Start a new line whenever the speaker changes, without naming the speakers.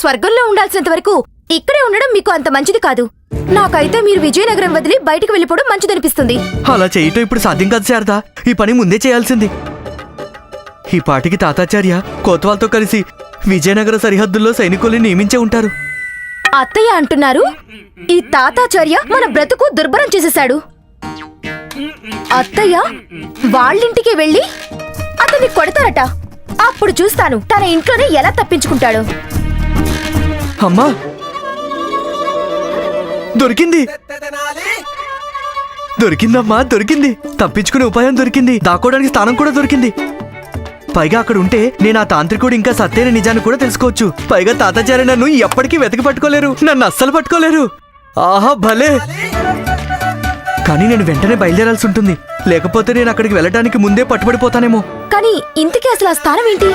స్వర్గంలో ఉండాల్సినంత వరకు ఇక్కడే ఉండడం మీకు అంత మంచిది కాదు. నాకైతే మీరు విజయనగరం వదిలి బయటికి వెళ్ళిపోవడం మంచిదనిపిస్తుంది.
అలా చేయటం ఇప్పుడు సాధ్యం కాదు శారదా. ఈ పని ముందే చేయాల్సింది. ఈ పాటికి తాతాచార్య కోత్వాల్తో కలిసి విజయనగర సరిహద్దుల్లో సైనికుల్ని నియమించే ఉంటారు.
అత్తయ్య అంటున్నారు ఈ తాతాచార్య మన బ్రతుకు దుర్భరం చేసేశాడు. అత్తయ్య వాళ్ళింటికి వెళ్ళి అతన్ని కొడతారట. అప్పుడు చూస్తాను తన ఇంట్లోనే ఎలా తప్పించుకుంటాడు.
అమ్మా! దొరికింది! దొరికిందమ్మా దొరికింది! తప్పించుకునే ఉపాయం దొరికింది. దాక్కోవడానికి స్థానం కూడా దొరికింది. పైగా అక్కడ ఉంటే నేను ఆ తాంత్రికుడు ఇంకా సత్యైన నిజాన్ని కూడా తెలుసుకోవచ్చు. పైగా తాతాచార్య నన్ను ఎప్పటికీ వెతికి పట్టుకోలేరు. నన్ను అస్సలు పట్టుకోలేరు. ఆహా భలే! కానీ నేను వెంటనే బయలుదేరాల్సి ఉంటుంది. లేకపోతే నేను అక్కడికి వెళ్ళడానికి ముందే పట్టుబడిపోతానేమో.
కానీ ఇంతకీ అసలు ఆ స్థానం ఏంటి?